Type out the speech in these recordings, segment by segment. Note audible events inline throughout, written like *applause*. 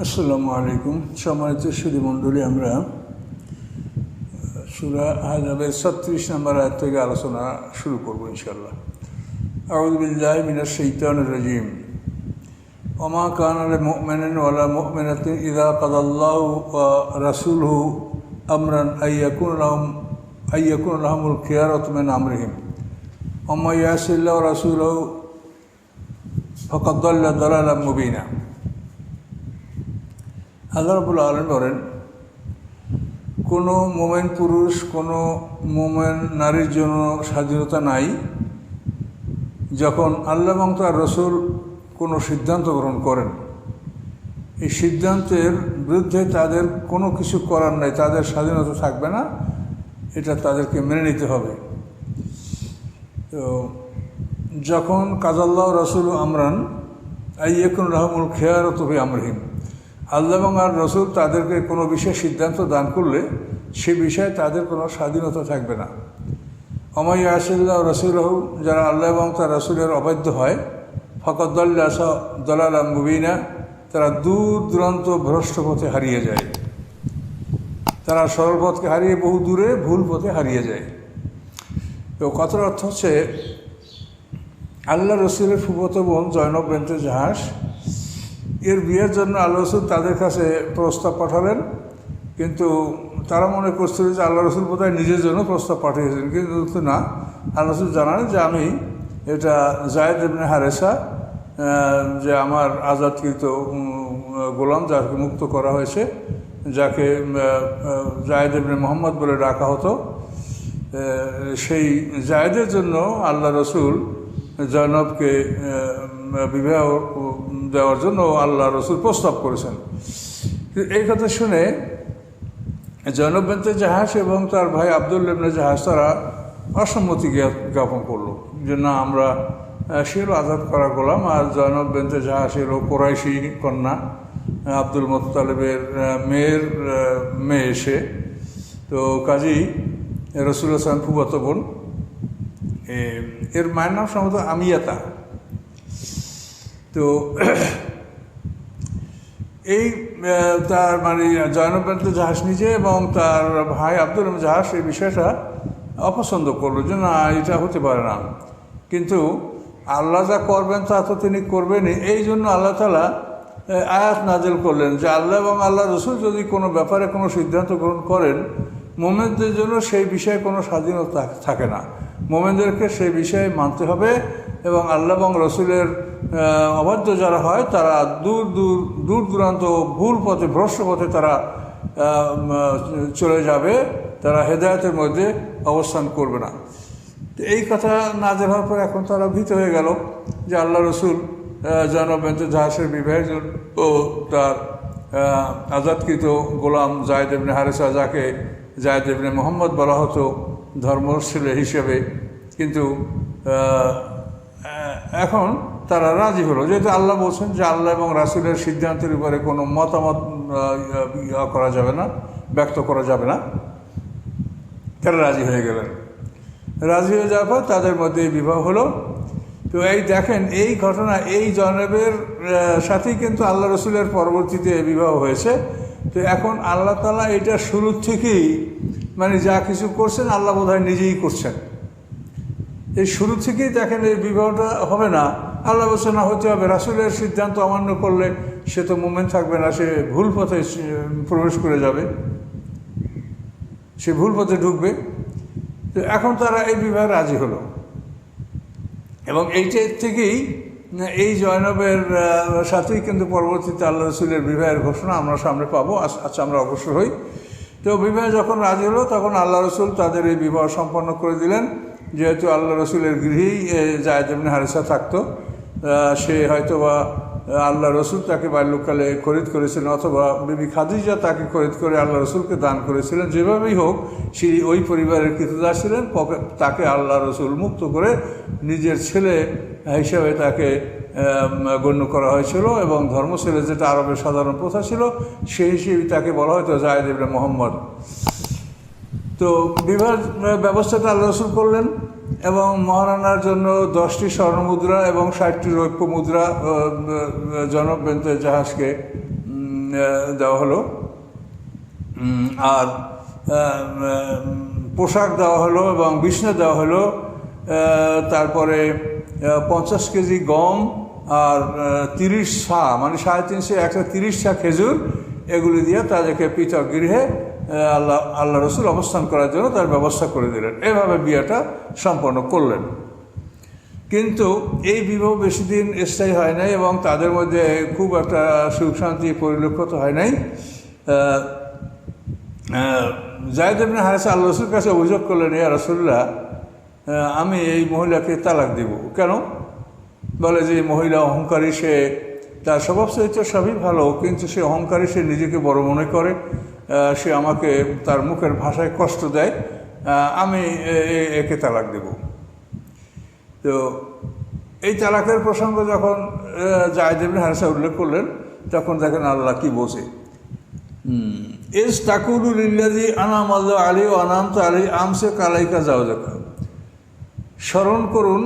আসসালামু আলাইকুম সম্মানিত সুদী মণ্ডলী আমরা সুরা হাজাবের ছত্রিশ নম্বর আয়াত থেকে আলোচনা শুরু করবো ইনশাল্লাহ আউদুবিল্লাহ মিনার শৈতান রাজিম ওমা কান আল মুমিনিন ওয়ালা মুমিনাতিন ইদা কাদাল্লাহু ওয়া রাসূলুহু আমরান আইয়াকুন লাহুম আইয়াকুন লাহুমুল খিয়ারাতু মিন আমরিহিম ওমা ইয়াসিল্লাহু রাসূলুহু ফাকাদ দাল্লা দালালাম মুবিনা আল্লাহ রবুল আলম বলেন, কোনো মোমেন পুরুষ, কোনো মোমেন নারীর জন্য স্বাধীনতা নাই, যখন আল্লাহ এবং তার রসুল কোনো সিদ্ধান্ত গ্রহণ করেন, এই সিদ্ধান্তের বিরুদ্ধে তাদের কোনো কিছু করার নাই, তাদের স্বাধীনতা থাকবে না, এটা তাদেরকে মেনে নিতে হবে। তো যখন কাজাল্লাহ রসুল আমরান, আইয়াকুন রহমুল খেয়ারত হই আমরহিম আল্লাহ এবং আর রসুল তাদেরকে কোনো বিষয়ে সিদ্ধান্ত দান করলে সে বিষয়ে তাদের কোনো স্বাধীনতা থাকবে না। অমাই আসিল্লাহ রসুল যারা আল্লাহ এবং তার রসুলের অবাধ্য হয় ফকদ্দাল্লা দলাল মুবিনা, তারা দূর দূরান্ত ভ্রষ্ট পথে হারিয়ে যায়। তারা সরল পথকে হারিয়ে বহু দূরে ভুল পথে হারিয়ে যায়। তো কথার অর্থ হচ্ছে, আল্লাহ রসুলের ফুপত বোন জয়নব বেন্তে জাহাজ এর বিয়ের জন্য আল্লাহ রসুল তাদের কাছে প্রস্তাব পাঠালেন। কিন্তু তারা মনে করছিল যে আল্লাহ রসুল বোধহয় নিজের জন্য প্রস্তাব পাঠিয়েছেন। কিন্তু না। আল্লাহ রসুল জানান যে আমি এটা জায়দ ইবনে হারেসা যে আমার আজাদকৃত গোলাম যাকে মুক্ত করা হয়েছে, যাকে জায়দ ইবনে মোহাম্মদ বলে ডাকা হতো সেই জায়দের জন্য আল্লাহ রসুল জয়নবকে বিবাহ দেওয়ার জন্য আল্লাহ রসুল প্রস্তাব করেছেন। এই কথা শুনে জয়নব বেন্তে জাহাজ এবং তার ভাই আবদুল ইবনে জাহাজ তারা অসম্মতি জ্ঞাপন করল যে, না, আমরা সেরও আজাদ করা গোলাম আর জয়নব বেন্তে জাহাজেরও কোরাইশি কন্যা আব্দুল মোত্তালেবের মেয়ের মেয়ে এসে তো কাজী রসুল হাসান ফুবত বোন এর মায়ের নাম সম্ভবত আমিয়াতা। এই তার মানে জয়নবেন্দ্র জাহাজ নিজে এবং তার ভাই আব্দুল জাহাজ এই বিষয়টা অপছন্দ করল যে না, এটা হতে পারে না। কিন্তু আল্লাহ যা করবেন তা তো তিনি করবেনই। এই জন্য আল্লাহ তালা আয়াত নাজেল করলেন যে আল্লাহ এবং আল্লাহ রসুল যদি কোনো ব্যাপারে কোনো সিদ্ধান্ত গ্রহণ করেন, মোমেনদের জন্য সেই বিষয়ে কোনো স্বাধীনতা থাকে না। মোমেনদেরকে সেই বিষয়ে মানতে হবে এবং আল্লাহ এবং রসুলের অবাধ্য যারা হয়, তারা দূর দূর দূর দূরান্ত, ভুল পথে, ভ্রষ্ট পথে তারা চলে যাবে। তারা হেদায়তের মধ্যে অবস্থান করবে না। তো এই কথা না দেওয়ার পর এখন তারা ভীত হয়ে গেল যে আল্লাহ রসুল জনবেন্দ্র জাহাসের বিবাহের ও তার আজাদকৃত গোলাম জায়দ ইবনে হারেসা যাকে জায়দ ইবনে মোহাম্মদ বলা হতো ধর্মশীল হিসেবে। কিন্তু এখন তারা রাজি হলো। যেহেতু আল্লাহ বলছেন যে আল্লাহ এবং রাসুলের সিদ্ধান্তের উপরে কোনো মতামত করা যাবে না, ব্যক্ত করা যাবে না। তারা রাজি হয়ে গেলেন। রাজি হয়ে যাওয়ার পর তাদের মধ্যে বিবাহ হলো। তো এই দেখেন, এই ঘটনা এই জনবের সাথেই কিন্তু আল্লাহ রসুলের পরবর্তীতে বিবাহ হয়েছে। তো এখন আল্লাহ তালা এটা শুরুর থেকেই মানে যা কিছু করছেন আল্লাহ বোধ নিজেই করছেন। এই শুরু থেকেই দেখেন এই বিবাহটা হবে না। আল্লাহ বলছে না হতে হবে, রাসুলের সিদ্ধান্ত অমান্য করলে সে তো মুমেন্ট থাকবে না, সে ভুল পথে প্রবেশ করে যাবে। সে ভুল পথে ঢুকবে। তো এখন তারা এই বিবাহে রাজি হলো। এবং এইটার থেকেই এই জয়নবের সাথেই কিন্তু পরবর্তীতে আল্লাহ রসুলের বিবাহের ঘোষণা আমরা সামনে পাবো আচ্ছা আমরা অবশ্যই হই। তো বিবাহে যখন রাজি হলো, তখন আল্লাহ রসুল তাদের এই বিবাহ সম্পন্ন করে দিলেন। যেহেতু আল্লাহ রসুলের গৃহেই জায়দেবনে হারেসা থাকতো সে হয়তো বা আল্লাহ রসুল তাকে বাল্যকালে খরিদ করেছিলেন, অথবা বিবি খাদিজা তাকে খরিদ করে আল্লাহ রসুলকে দান করেছিলেন। যেভাবেই হোক, সে ওই পরিবারের কৃতদাস ছিলেন তাকে আল্লাহ রসুল মুক্ত করে নিজের ছেলে হিসাবে তাকে গণ্য করা হয়েছিল এবং ধর্ম ছেলে যেটা আরবের সাধারণ প্রথা ছিল, সেই হিসেবে তাকে বলা হয়তো জায়দ ইবনে মোহাম্মদ। তো বিবাহ ব্যবস্থাটা আল্লাহ রসুল করলেন। এবং মহারানার জন্য দশটি স্বর্ণমুদ্রা এবং ষাটটি রৌপ্য মুদ্রা জনক বেন্তের জাহাজকে দেওয়া হলো। আর পোশাক দেওয়া হলো এবং বিছনা দেওয়া হলো। তারপরে পঞ্চাশ কেজি গম আর তিরিশ ছা মানে সাড়ে তিনশো একশো তিরিশ ছা খেজুর, এগুলি দিয়ে তাদেরকে পৃথক গৃহে আল্লাহ আল্লাহ রসুল অবস্থান করার জন্য তার ব্যবস্থা করে দিলেন। এভাবে বিয়েটা সম্পন্ন করলেন। কিন্তু এই বিবাহ বেশি দিন স্থায়ী হয় নাই এবং তাদের মধ্যে খুব একটা সুখ শান্তি পরিলক্ষিত হয় নাই। জায়দ ইবনে হারেসা আল্লাহ রসুলের কাছে অভিযোগ করলেন, ইয়া রসুল্লাহ আমি এই মহিলাকে তালাক দিব। কেন? বলে যে মহিলা অহংকারী, সে তার স্বভাব চরিত্র সবই ভালো, কিন্তু সে অহংকারী, সে নিজেকে বড় মনে করে। সে আমাকে তার মুখের ভাষায় কষ্ট দেয় আমি একে তালাক দেব। তো এই তালাকের প্রসঙ্গ যখন জায়দেবিন হারেসা উল্লেখ করলেন, তখন দেখেন আল্লাহ কি বোঝে এস তাকুরুল ইল্লাদি আনাম আল্লাহ আলী ও আনামত আলী আমসে কালাইকা যাও দেখা স্মরণ করুন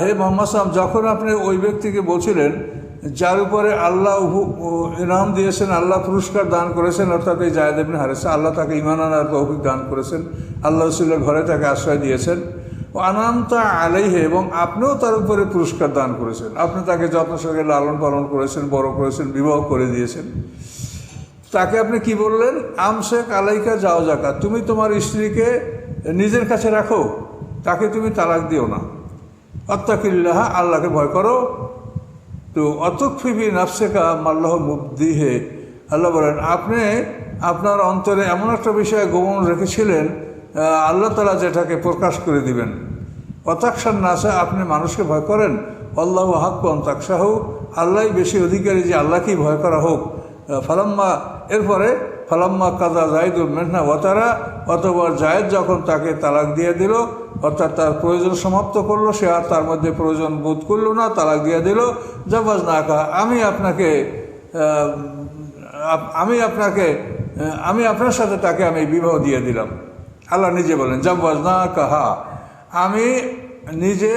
হে মোহাম্মদ সালাম যখন আপনি ওই ব্যক্তিকে বলছিলেন যার উপরে আল্লাহ ইনাম দিয়েছেন, আল্লাহ পুরস্কার দান করেছেন, অর্থাৎ এই জায়দেবনে হারেছে আল্লাহ তাকে ইমান আনার তৌফিক দান করেছেন, আল্লাহ রসুল্লাহ ঘরে তাকে আশ্রয় দিয়েছেন। ও আনামতা আলাইহে, এবং আপনিও তার উপরে পুরস্কার দান করেছেন। আপনি তাকে যত্ন সঙ্গে লালন পালন করেছেন, বড় করেছেন, বিবাহ করে দিয়েছেন। তাকে আপনি কি বললেন? আমশেখ আলাইকা যাও জাকা তুমি তোমার স্ত্রীকে নিজের কাছে রাখো, তাকে তুমি তালাক দিও না। অত্তাকিল্লাহ আল্লাহকে ভয় করো। তো অতক্ষিবি নাফসেকা মাল্লাহ মুবদিহে। আল্লাহ বলেন, আপনি আপনার অন্তরে এমন একটা বিষয়ে গোপন রেখেছিলেন আল্লাহ তালা যেটাকে প্রকাশ করে দিবেন। অতাকসার নাসা, আপনি মানুষকে ভয় করেন। আল্লাহ হাক্ক হোক আল্লাহ বেশি অধিকারী যে আল্লাহকেই ভয় করা হোক। ফালাম্মা, এরপরে ফালাম্মা কাদা জাহিদুল মেহনা ওয়াতারা অতবার জায়েদ যখন তাকে তালাক দিয়ে দিল অর্থাৎ তার প্রয়োজন সমাপ্ত করল, সে আর তার মধ্যে প্রয়োজন বোধ করল না, তালাক দিয়ে দিল, জবাজ না কা আমি আপনাকে আমি আপনাকে আমি আপনার সাথে তাকে আমি বিবাহ দিয়ে দিলাম। আল্লাহ নিজে বলেন, জবাজ না কাহা আমি নিজে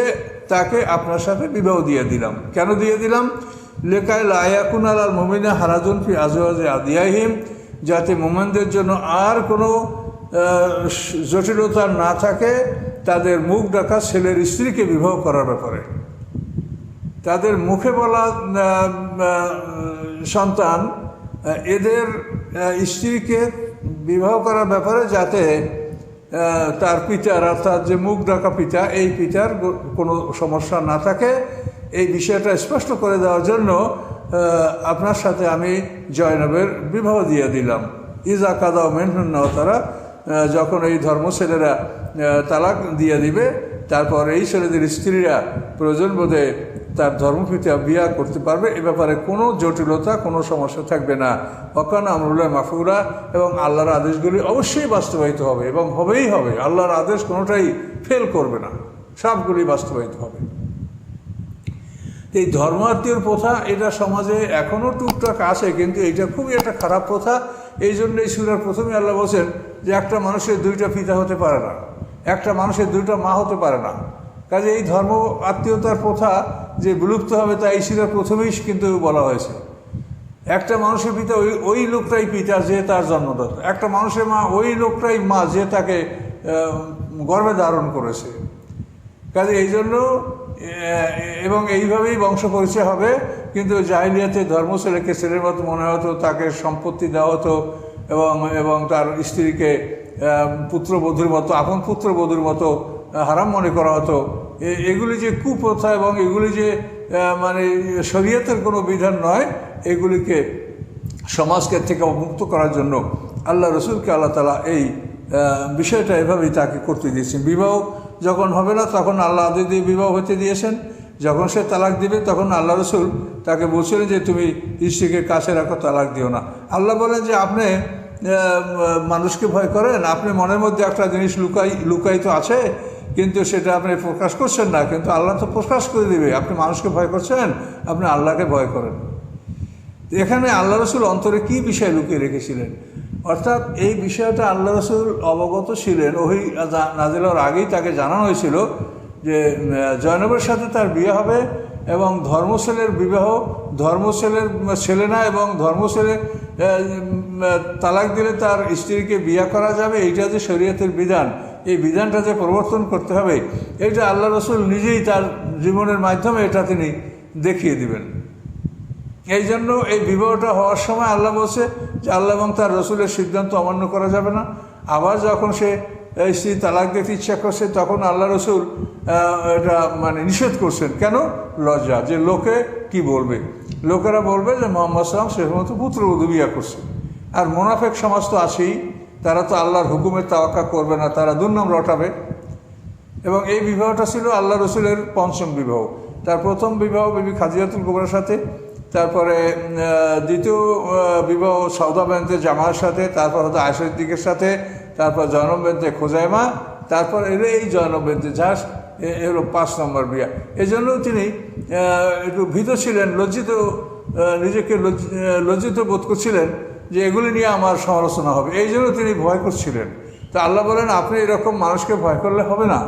তাকে আপনার সাথে বিবাহ দিয়ে দিলাম। কেন দিয়ে দিলাম? লেখায় লায়াকুন আল মোমিনা হারাজুন ফি আজওয়াজে আদিয়াহিম যাতে মোমেনদের জন্য আর কোনো জটিলতা না থাকে তাদের মুখ ডাকা ছেলের স্ত্রীকে বিবাহ করার ব্যাপারে। তাদের মুখে বলা সন্তান এদের স্ত্রীকে বিবাহ করার ব্যাপারে যাতে তার পিতার অর্থাৎ যে মুখ ডাকা পিতা, এই পিতার কোনো সমস্যা না থাকে। এই বিষয়টা স্পষ্ট করে দেওয়ার জন্য আপনার সাথে আমি জয়নবের বিবাহ দিয়ে দিলাম। ইজা কাদা মেনহুন তারা যখন এই ধর্ম ছেলেরা তালাক দিয়ে দিবে। তারপর এই ছেলেদের স্ত্রীরা প্রয়োজন বোধে তার ধর্মপিতা বিয়া করতে পারবে। এ ব্যাপারে কোনো জটিলতা, কোনো সমস্যা থাকবে না। অকান আমরুল্লাহ মাফুরা এবং আল্লাহর আদেশগুলি অবশ্যই বাস্তবায়িত হবে এবং হবেই হবে। আল্লাহর আদেশ কোনোটাই ফেল করবে না। সবগুলি বাস্তবায়িত হবে। এই ধর্মাত্মীয় প্রথা, এটা সমাজে এখনও টুকটাক আছে, কিন্তু এটা খুবই একটা খারাপ প্রথা। এই জন্য এই সুরার প্রথমে আল্লাহ বলছেন যে, একটা মানুষের দুইটা পিতা হতে পারে না। একটা মানুষের দুইটা মা হতে পারে না। কাজে এই ধর্ম আত্মীয়তার প্রথা যে বিলুপ্ত হবে তা এই সুরার প্রথমেই কিন্তু বলা হয়েছে। একটা মানুষের পিতা ওই ওই লোকটাই পিতা যে তার জন্মদাতা। একটা মানুষের মা ওই লোকটাই মা যে তাকে গর্বে ধারণ করেছে। কাজে এই জন্য এবং এইভাবেই বংশ পরিচয় হবে। কিন্তু জাহিলিয়াতে ধর্ম ছেলেকে ছেলের মতো মনে হতো, তাকে সম্পত্তি দেওয়া হতো এবং এবং তার স্ত্রীকে পুত্রবধূর মতো, আপন পুত্রবধূর মতো হারাম মনে করা হতো। এগুলি যে কুপ্রথা এবং এগুলি যে মানে শরীয়তের কোনো বিধান নয়, এগুলিকে সমাজকে থেকে মুক্ত করার জন্য আল্লাহ রসুলকে আল্লাহ তালা এই বিষয়টা এভাবেই তাকে করতে দিয়েছেন। বিবাহ যখন হবে না, তখন আল্লাহ আদি দিয়ে বিবাহ হতে দিয়েছেন। যখন সে তালাক দিবে, তখন আল্লাহ রসুল তাকে বলছিলেন যে, তুমি স্ত্রীকে কাছে রাখো, তালাক দিও না। আল্লাহ বলেন যে, আপনি মানুষকে ভয় করেন আপনি মনের মধ্যে একটা জিনিস লুকাই, লুকায়িত আছে, কিন্তু সেটা আপনি প্রকাশ করছেন না, কিন্তু আল্লাহ তো প্রকাশ করে দেবে। আপনি মানুষকে ভয় করছেন, আপনি আল্লাহকে ভয় করেন। এখানে আল্লাহ রসুল অন্তরে কি বিষয় লুকিয়ে রেখেছিলেন? অর্থাৎ এই বিষয়টা আল্লাহ রসুল অবগত ছিলেন। ওই নাজিলার আগেই তাকে জানানো হয়েছিল যে জয়নবের সাথে তার বিয়ে হবে এবং ধর্মশীলের বিবাহ, ধর্মশীলের ছেলে না এবং ধর্মশীলে তালাক দিলে তার স্ত্রীকে বিয়া করা যাবে, এইটা যে শরীয়তের বিধান। এই বিধানটা যে প্রবর্তন করতে হবে, এটা আল্লাহ রসুল নিজেই তার জীবনের মাধ্যমে এটা তিনি দেখিয়ে দিবেন। এই জন্য এই বিবাহটা হওয়ার সময় আল্লাহ বলছে যে, আল্লাহ এবং তার রসুলের সিদ্ধান্ত অমান্য করা যাবে না। আবার যখন সে স্ত্রী তালাক দিতে ইচ্ছা করছে, তখন আল্লাহ রসুল এটা মানে নিষেধ করছেন। কেন? লজ্জা। যে লোকে কি বলবে? লোকেরা বলবে যে মোহাম্মদ সালাম সে মতো পুত্রবধূ বিয়া করছে। আর মোনাফেক সমাজ তো আছেই, তারা তো আল্লাহর হুকুমের তাওয়াক্কা করবে না, তারা দুর্নাম রটাবে। এবং এই বিবাহটা ছিল আল্লাহ রসুলের পঞ্চম বিবাহ। তার প্রথম বিবাহ বিবি খাজিয়াতুল কুবরার সাথে, তারপরে দ্বিতীয় বিবাহ সৌদা বেন্তে জামার সাথে, তারপর হয়তো আয়সের দিকের সাথে তারপর বেন্তে খোজাইমা, তারপর এর এই বেন্তে ঝাস এলো পাঁচ নম্বর বিয়া। এই জন্য তিনি একটু ভীত ছিলেন, লজ্জিত নিজেকে লজ্জিত বোধ করছিলেন যে এগুলি নিয়ে আমার সমালোচনা হবে। এই জন্য তিনি ভয় করছিলেন। তা আল্লাহ বলেন, আপনি এরকম মানুষকে ভয় করলে হবে না।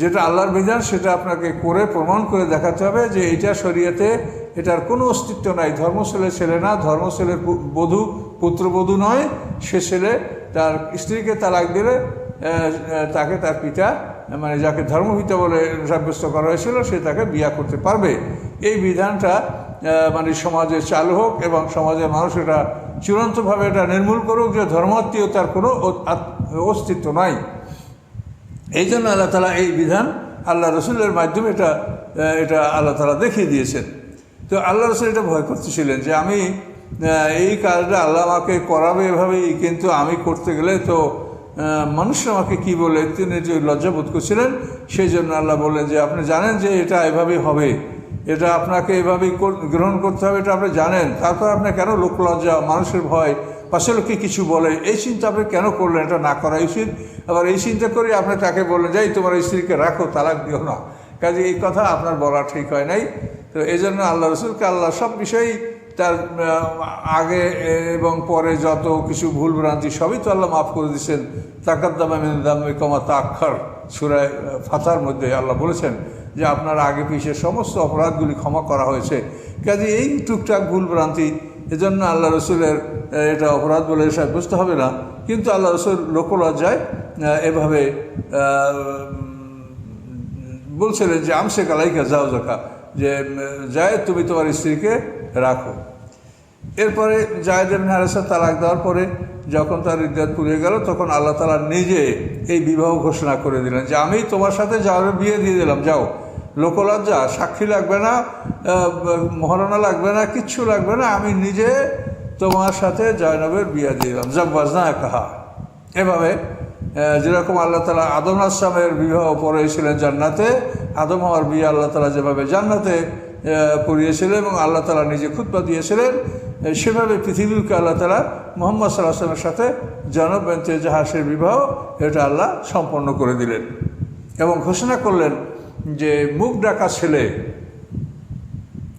যেটা আল্লাহর বিধান, সেটা আপনাকে করে, প্রমাণ করে দেখাতে হবে যে এইটা শরীয়তে এটার কোনো অস্তিত্ব নাই। ধর্মশীলের ছেলে না ধর্মশীলের বধূ, পুত্রবধূ নয়, সে ছেলে তার স্ত্রীকে তালাক দিলে তাকে তার পিতা মানে যাকে ধর্মপিতা বলে সাব্যস্ত করা হয়েছিল, সে তাকে বিয়া করতে পারবে। এই বিধানটা মানে সমাজে চালু হোক এবং সমাজের মানুষ এটা চূড়ান্তভাবে এটা নির্মূল করুক যে ধর্মাত্মীয়তার কোনো অস্তিত্ব নাই। এই জন্য আল্লাহ তালা এই বিধান আল্লাহ রসুলের মাধ্যমে এটা এটা আল্লাহ তালা দেখিয়ে দিয়েছেন। তো আল্লাহ রসুল এটা ভয় করতেছিলেন যে আমি এই কাজটা আল্লাহ আমাকে করাবে এভাবেই, কিন্তু আমি করতে গেলে তো মানুষ আমাকে কি বলে, তিনি যে লজ্জাবোধ করছিলেন, সেই জন্য আল্লাহ বললেন যে, আপনি জানেন যে এটা এভাবেই হবে। এটা আপনাকে এভাবেই গ্রহণ করতে হবে, এটা আপনি জানেন। তারপর আপনি কেন লোক লজ্জা, মানুষের ভয় পাশে লোকে কিছু বলে? এই চিন্তা আপনি কেন করলেন? এটা না করা উচিত। আবার এই চিন্তা করে আপনি তাকে বললেন যাই তোমার স্ত্রীকে রাখো, তালাক দিও না। কাজে এই কথা আপনার বলা ঠিক হয় নাই। তো এই জন্য আল্লাহ রসুলকে আল্লাহ সব বিষয়েই তার আগে এবং পরে যত কিছু ভুল ভ্রান্তি সবই তো আল্লাহ মাফ করে দিচ্ছেন তাকাদ্দামে কমা তাক্ষর সুরায় ফাতার মধ্যে আল্লাহ বলেছেন যে আপনার আগে পিছিয়ে সমস্ত অপরাধগুলি ক্ষমা করা হয়েছে। কাজে এই টুকটাক ভুল ভ্রান্তি, এজন্য আল্লাহ রসুলের এটা অপরাধ বলে সাব্যস্ত হবে না। কিন্তু আল্লাহ রসুল লোকলজ্জায় এভাবে বলছিলেন যে আমসে কালাইকা যাও জাকা যে যায় তুমি তোমার স্ত্রীকে রাখো। এরপরে জায়দ এমনি হারেসা তালাক দেওয়ার পরে যখন তার ইদ্যাত পুড়িয়ে গেল, তখন আল্লাহ তালা নিজে এই বিবাহ ঘোষণা করে দিলেন যে, আমি তোমার সাথে যাওয়ার বিয়ে দিয়ে দিলাম, যাও। লোকলজ্জা, সাক্ষী লাগবে না মহারণা লাগবে না, কিচ্ছু লাগবে না, আমি নিজে তোমার সাথে জয়নবের বিয়ে দিয়ে দিলাম। জব্বাজনা কাহা এভাবে যেরকম আল্লাহ তালা আদম আসলামের বিবাহ পড়েছিলেন জান্নাতে, আদম হওয়ার বিয়ে আল্লাহ তালা যেভাবে জান্নাতে পড়িয়েছিলেন এবং আল্লাহ তালা নিজে খুদ্া দিয়েছিলেন সেভাবে পৃথিবীকে আল্লাহ তালা মোহাম্মদ সাল্লাহ আসলামের সাথে জনবেন্তে জাহাসের বিবাহ এটা আল্লাহ সম্পন্ন করে দিলেন এবং ঘোষণা করলেন যে মুখ ডাকা ছেলে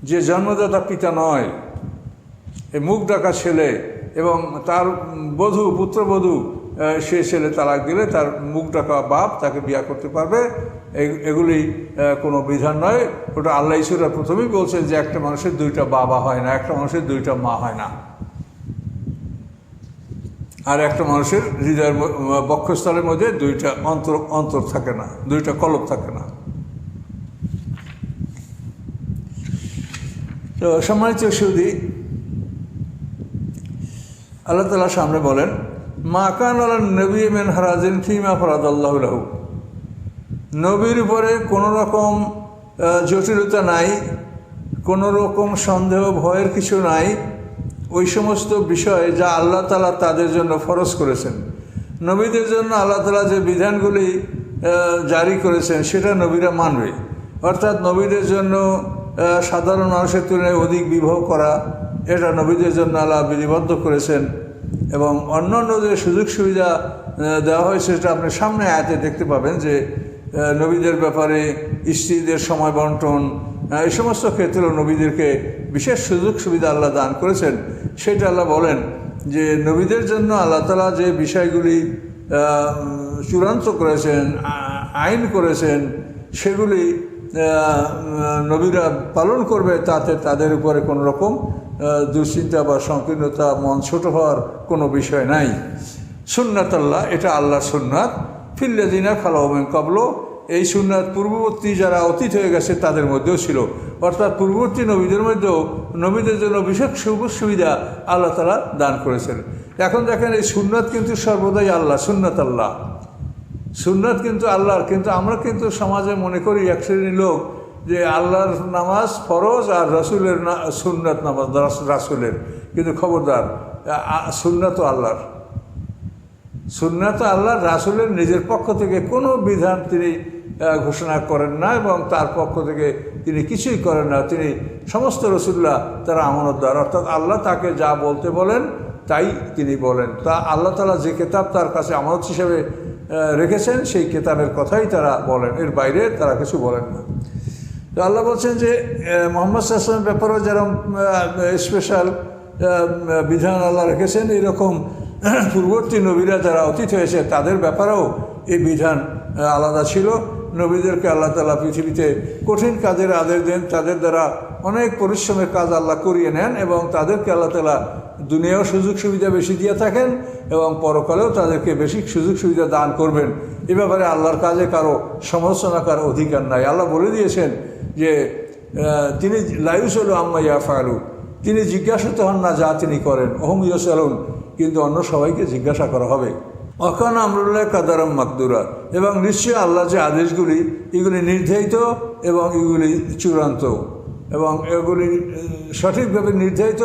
যে জন্মদাতা পিতা নয় এই মুখ ডাকা ছেলে এবং তার বধূ, পুত্রবধূ সে ছেলে তালাক দিলে তার মুখ ডাকা বাপ তাকে বিয়া করতে পারবে। এগুলি কোনো বিধান নয়। ওটা আল্লাহ ঈশ্বরা প্রথমেই বলছেন যে একটা মানুষের দুইটা বাবা হয় না, একটা মানুষের দুইটা মা হয় না। আর একটা মানুষের হৃদয়ের বক্ষস্থলের মধ্যে দুইটা অন্তর অন্তর থাকে না, দুইটা কলব থাকে না। তো সম্মানিত সৌদি আল্লাহ তালা সামনে বলেন মা কান নবী মেন হারাজিন ফিমা ফরাদ আল্লাহ নবীর উপরে কোনো রকম জটিলতা নাই, কোনো রকম সন্দেহ, ভয়ের কিছু নাই। ওই সমস্ত বিষয় যা আল্লাহ তালা তাদের জন্য ফরজ করেছেন। নবীদের জন্য আল্লাহ তালা যে বিধানগুলি জারি করেছেন, সেটা নবীরা মানবে। অর্থাৎ নবীদের জন্য সাধারণ মানুষের তুলনায় অধিক বিবাহ করা, এটা নবীদের জন্য আল্লাহ বিধিবদ্ধ করেছেন। এবং অন্যান্য যে সুযোগ সুবিধা দেওয়া হয়েছে সেটা আপনি সামনে আয়াতে দেখতে পাবেন যে নবীদের ব্যাপারে, স্ত্রীদের সময় বন্টন এই সমস্ত ক্ষেত্রেও নবীদেরকে বিশেষ সুযোগ সুবিধা আল্লাহ দান করেছেন। সেটা আল্লাহ বলেন যে, নবীদের জন্য আল্লাহ তালা যে বিষয়গুলি চূড়ান্ত করেছেন আইন করেছেন, সেগুলি নবীরা পালন করবে তাতে তাদের উপরে কোনো রকম দুশ্চিন্তা বা সংকীর্ণতা, মন ছোট হওয়ার কোনো বিষয় নাই। সুন্নাত আল্লাহ এটা আল্লাহর সুন্নাত। ফিল্লাদিনা খালাউমেন কাবলো এই সুন্নাত পূর্ববর্তী যারা অতীত হয়ে গেছে তাদের মধ্যেও ছিল। অর্থাৎ পূর্ববর্তী নবীদের মধ্যেও নবীদের জন্য বিশেষ সুবিধা আল্লাহ তালা দান করেছেন। এখন দেখেন এই সুন্নাত কিন্তু সর্বদাই আল্লাহ সুন্নাত আল্লাহ সুন্নাত কিন্তু আল্লাহর, কিন্তু আমরা কিন্তু সমাজে মনে করি এক শ্রেণির লোক যে আল্লাহর নামাজ ফরজ আর রসুলের সুন্নাত নামাজ, রাস- রাসুলের। কিন্তু খবরদার সুন্নাত আল্লাহর। সুন্নাত আল্লাহ রাসুলের নিজের পক্ষ থেকে কোনো বিধান তিনি ঘোষণা করেন না এবং তার পক্ষ থেকে তিনি কিছুই করেন না। তিনি সমস্ত রসুল্লাহ তারা আমানতদার। অর্থাৎ আল্লাহ তাকে যা বলতে বলেন, তাই তিনি বলেন। তা আল্লাহ তালা যে কেতাব তার কাছে আমানত হিসেবে রেখেছেন, সেই কেতাবের কথাই তারা বলেন। এর বাইরে তারা কিছু বলেন না। তো আল্লাহ বলছেন যে মোহাম্মদ সাল্লামের ব্যাপারেও যেরকম স্পেশাল বিধান আল্লাহ রেখেছেন এরকম *clears throat* পূর্ববর্তী নবীরা যারা অতীত হয়েছে, তাদের ব্যাপারেও এই বিধান আলাদা ছিল। নবীদেরকে আল্লাহ তালা পৃথিবীতে কঠিন কাজের আদেশ দেন, তাদের দ্বারা অনেক পরিশ্রমের কাজ আল্লাহ করিয়ে নেন এবং তাদেরকে আল্লাহ তালা দুনিয়াও সুযোগ সুবিধা বেশি দিয়ে থাকেন এবং পরকালেও তাদেরকে বেশি সুযোগ সুবিধা দান করবেন। এ ব্যাপারে আল্লাহর কাজে কারও সমালোচনা কারও অধিকার নাই। আল্লাহ বলে দিয়েছেন যে তিনি লাইউস হলো আম্মা ইয়া ফালু তিনি জিজ্ঞাসিত হন না যা তিনি করেন। ওহম ইয়সালুন কিন্তু অন্য সবাইকে জিজ্ঞাসা করা হবে। অকান আমরুল্লাহ কাদারাম মাকদুরা। এবং নিশ্চয়ই আল্লাহ যে আদেশগুলি, এগুলি নির্ধারিত এবং এগুলি চূড়ান্ত। এবং এগুলি সঠিকভাবে নির্ধারিত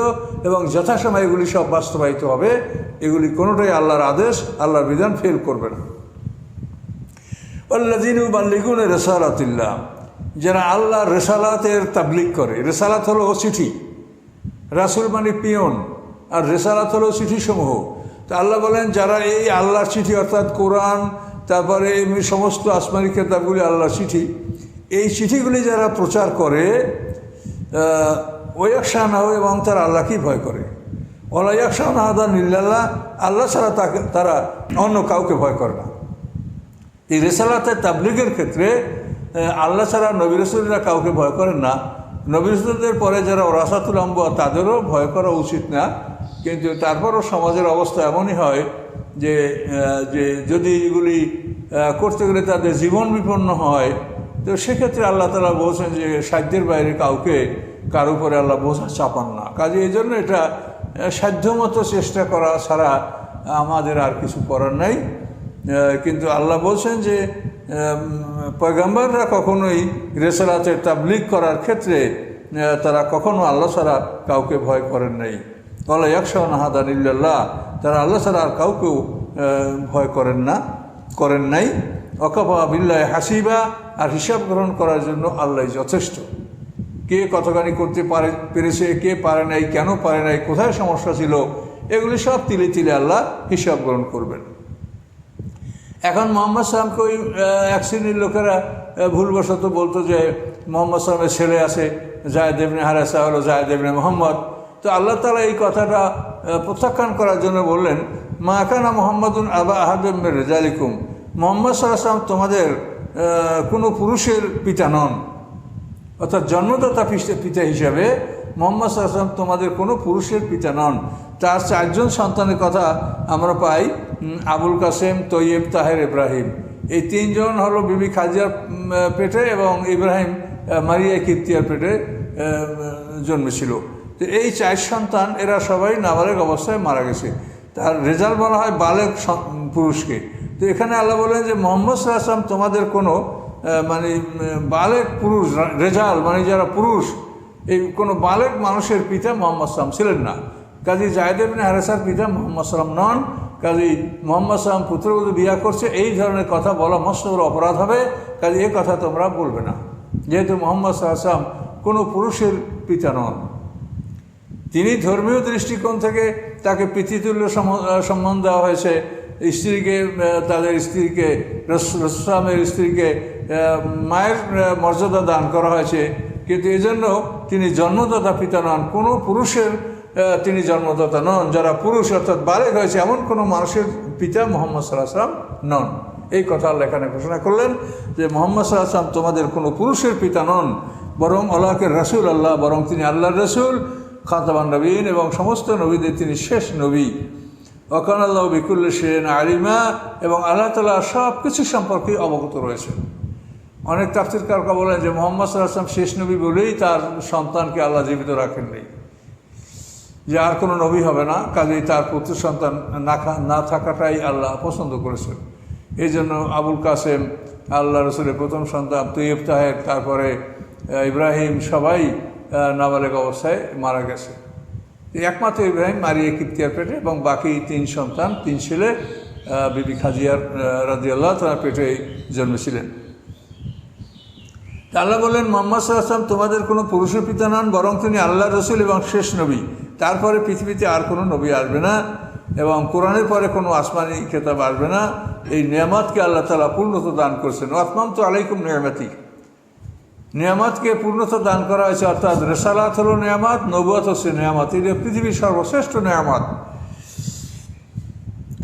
এবং যথাসময়ে এগুলি সব বাস্তবায়িত হবে, এগুলি কোনোটাই আল্লাহর আদেশ, আল্লাহর বিধান ফেল করবে না। আল্লাদিন বাল্লিগুন রেসালাতিল্লাহ, যারা আল্লাহ রেসালাতের তাবলিক করে, রেসালাত হলো চিঠি। রাসুল মানে পিয়ন, আর রেসালাত হলো চিঠি সমূহ তো আল্লাহ বলেন, যারা এই আল্লাহর চিঠি, অর্থাৎ কোরআন, তারপরে এমনি সমস্ত আসমানি কেতাবগুলি আল্লাহর চিঠি, এই চিঠিগুলি যারা প্রচার করে ওয়াকশা না হয় এবং তারা আল্লাহকেই ভয় করে? ওলাইয়াকশা না আদা নিল্লাল্লাহ, আল্লাহ ছাড়া তাকে, তারা অন্য কাউকে ভয় করে না। এই রেসালাতের তাবলিগের ক্ষেত্রে আল্লাহ ছাড়া নবী রসুলরা কাউকে ভয় করেন না। নবী রসুলদের পরে যারা ওরাসাতুল আম্বা তাদেরও ভয় করা উচিত না। কিন্তু তারপরও সমাজের অবস্থা এমনই হয় যে যে যদি এগুলি করতে গেলে তাদের জীবন বিপন্ন হয় তো সেক্ষেত্রে আল্লাহ তালা বলছেন যে সাধ্যের বাইরে কাউকে, কার উপরে আল্লাহ বোঝা চাপান না। কাজে এই জন্য এটা সাধ্যমতো চেষ্টা করা ছাড়া আমাদের আর কিছু করার নাই। কিন্তু আল্লাহ বলছেন যে পয়গাম্বাররা কখনোই রেসালাতের তাবলিগ করার ক্ষেত্রে তারা কখনো আল্লাহ ছাড়া কাউকে ভয় করেন নাই। আল্লাহ একশন হাদান ইল্লাল্লাহ, তারা আল্লাহ ছাড়া আর কাউকেও ভয় করেন না, করেন নাই। অকাপা বিল্লাহ হাসিবা, আর হিসাব গ্রহণ করার জন্য আল্লাহ যথেষ্ট। কে কতখানি করতে পারে, পেরেছে, কে পারে নাই, কেন পারে নাই, কোথায় সমস্যা ছিল, এগুলি সব তিলে তিলে আল্লাহ হিসাব গ্রহণ করবেন। এখন মোহাম্মদ সালামকে ওই এক শ্রেণির লোকেরা ভুলবশত বলতো যে মোহাম্মদ সালামের ছেলে আছে, জায়দ দেবনে হারাসা হলো জায়দ দেবনে মোহাম্মদ। তো আল্লাহ তালা এই কথাটা প্রত্যাখ্যান করার জন্য বললেন, মা আকানা মোহাম্মদুন আবা আহাদেম রেজালিকুম। মোহাম্মদ সাল্লাম তোমাদের কোনো পুরুষের পিতা নন। অর্থাৎ জন্মদাতা পিতা হিসাবে মোহাম্মদ আসলাম তোমাদের কোনো পুরুষের পিতা নন। তার চারজন সন্তানের কথা আমরা পাই আবুল কাসেম, তৈয়ব, তাহের, ইব্রাহিম। এই তিনজন হলো বিবি খাজিয়ার পেটে এবং ইব্রাহিম মারিয়া কীর্তিয়ার পেটে জন্মেছিল। তো এই চার সন্তান, এরা সবাই নাবালেক অবস্থায় মারা গেছে। তার রেজাল্ট বলা হয় বালেক পুরুষকে। তো এখানে আল্লাহ বলেন যে মোহাম্মদ সাল্লাম তোমাদের কোনো মানে বালেক পুরুষ রেজাল মানে যারা পুরুষ, এই কোনো বালেক মানুষের পিতা মোহাম্মদ সালাম ছিলেন না। কাজী জায়দেবিন হারেসার পিতা মোহাম্মদ সালাম নন। কাজী মোহাম্মদ সালাম পুত্রবধূ বিয়া করছে, এই ধরনের কথা বলা মস্ত বড় অপরাধ হবে। কাজে এ কথা তোমরা বলবে না। যেহেতু মোহাম্মদ সাল্লাম কোনো পুরুষের পিতা নন। তিনি ধর্মীয় দৃষ্টিকোণ থেকে তাকে পিতৃতুল্য সম্মান দেওয়া হয়েছে। স্ত্রীকে তাদের স্ত্রীকে রসলামের স্ত্রীকে মায়ের মর্যাদা দান করা হয়েছে। কিন্তু এজন্য তিনি জন্মদাতা পিতা নন, কোনো পুরুষের তিনি জন্মদাতা নন। যারা পুরুষ অর্থাৎ বালেক হয়েছে, এমন কোনো মানুষের পিতা মোহাম্মদ সাল্লাহ সাল্লাম নন। এই কথা আল্লাহ এখানে ঘোষণা করলেন যে মোহাম্মদ সাল্লাহ সাল্লাম তোমাদের কোনো পুরুষের পিতা নন, বরং আল্লাহকে রসুল আল্লাহ, বরং তিনি আল্লাহর রসুল খাতাবান নবীন এবং সমস্ত নবীদের তিনি শেষ নবী। ওখান আল্লাহ বিকুল্ল সেন আলিমা এবং আল্লাহ তালা সব কিছু সম্পর্কে অবগত রয়েছেন অনেক তাফসির কারকা বলেন যে মোহাম্মদ সাল্লাম শেষ নবী বলেই তার সন্তানকে আল্লাহ জীবিত রাখেননি। যে আর কোনো নবী হবে না কাজেই তার পুত্র সন্তান না না থাকাটাই আল্লাহ পছন্দ করেছেন। এই জন্য আবুল কাসেম আল্লাহ রসুলের প্রথম সন্তান তৈয়ব তাহের তারপরে ইব্রাহিম সবাই আহ, নাবালেগ অবস্থায় মারা গেছে। একমাত্র ইব্রাহিম, মারিয়ে কিপ্তিয়ার পেটে এবং বাকি তিন সন্তান, তিন ছেলে বিবি খাজিয়ার রাজি আল্লাহ তার পেটে জন্মেছিলেন। আল্লাহ বললেন, মোহাম্মদ সাল্লাম তোমাদের কোনো পুরুষের পিতা নন, বরং তিনি আল্লাহ রসুল এবং শেষ নবী। তারপরে পৃথিবীতে আর কোনো নবী আসবে না এবং কোরআনের পরে কোনো আসমানি খেতাব আসবে না। এই নিয়ামতকে আল্লাহ তালা পূর্ণত দান করছেন। আসমাম তো আলাইকুম নিয়ামতি নিয়ামতকে পূর্ণতা দান করা হয়েছে, অর্থাৎ রেসালাত হলো নিয়ামত, নবুয়াত হচ্ছে নিয়ামত। এটা পৃথিবীর সর্বশ্রেষ্ঠ নিয়ামত।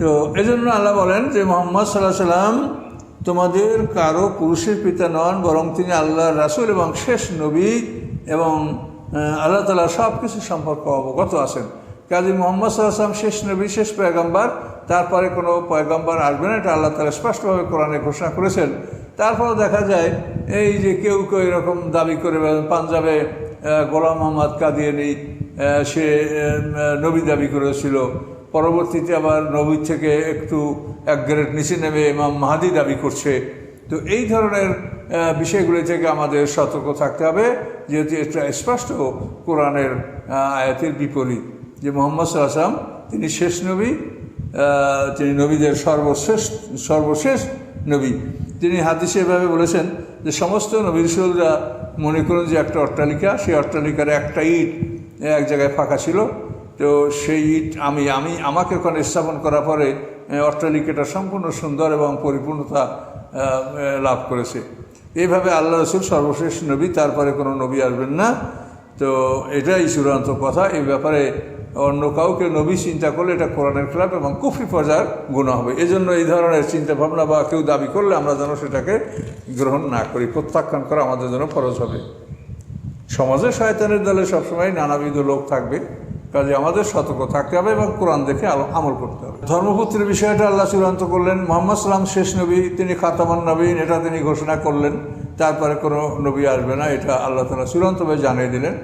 তো এজন্য আল্লাহ বলেন যে মোহাম্মদ সাল্লাহ সাল্লাম তোমাদের কারও পুরুষের পিতা নন, বরং তিনি আল্লাহ রাসুল এবং শেষ নবী এবং আল্লাহ তালা সব কিছু সম্পর্কে অবগত আছেন। কাজী মোহাম্মদ সাল্লাহ সাল্লাম শেষ নবী, শেষ পয়গম্বর, তারপরে কোনো পয়গম্বর আসবে না, এটা আল্লাহ তালা স্পষ্টভাবে কোরআনে ঘোষণা করেছেন। তারপরে দেখা যায়, এই যে কেউ কেউ এরকম দাবি করে পাঞ্জাবে গোলাম মোহাম্মদ কাদিয়ানি সে নবী দাবি করেছিল। পরবর্তীতে আবার নবীর থেকে একটু এক গ্রেড নিচে নেমে ইমাম মাহাদি দাবি করছে। তো এই ধরনের বিষয়গুলি থেকে আমাদের সতর্ক থাকতে হবে, যেহেতু এটা স্পষ্ট কোরআনের আয়াতের বিপরীত। যে মোহাম্মদ সাল্লাম তিনি শেষ নবী তিনি নবীদের সর্বশেষ সর্বশেষ নবী। তিনি হাদিসে এভাবে বলেছেন যে সমস্ত নবী রসুলরা মনে করুন যে একটা অট্টালিকা, সেই অট্টালিকার একটা ইট এক জায়গায় ফাঁকা ছিল। তো সেই ইট আমি আমি, আমাকে ওখানে স্থাপন করার পরে অট্টালিকাটা সম্পূর্ণ সুন্দর এবং পরিপূর্ণতা লাভ করেছে। এইভাবে আল্লাহ রসুল সর্বশেষ নবী, তারপরে কোনো নবী আসবেন না। তো এটাই চূড়ান্ত কথা। এই ব্যাপারে অন্য কাউকে নবী চিন্তা করলে এটা কোরআনের খেলাপ এবং কুফরি পর্যায়ের গুণা হবে। এজন্য এই ধরনের চিন্তা ভাবনা বা কেউ দাবি করলে আমরা যেন সেটাকে গ্রহণ না করি, প্রত্যাখ্যান করা আমাদের জন্য খরচ হবে। সমাজে শয়তানের দলে সবসময় নানাবিধ লোক থাকবে, কাজে আমাদের সতর্ক থাকতে হবে এবং কোরআন দেখে আমল করতে হবে। ধর্মপুত্রের বিষয়টা আল্লাহ চূড়ান্ত করলেন। মোহাম্মদ সাল্লাম শেষ নবী, তিনি খাতামান নবীন, এটা তিনি ঘোষণা করলেন। তারপরে কোনো নবী আসবে না, এটা আল্লাহ তালা চূড়ান্তভাবে জানিয়ে দিলেন।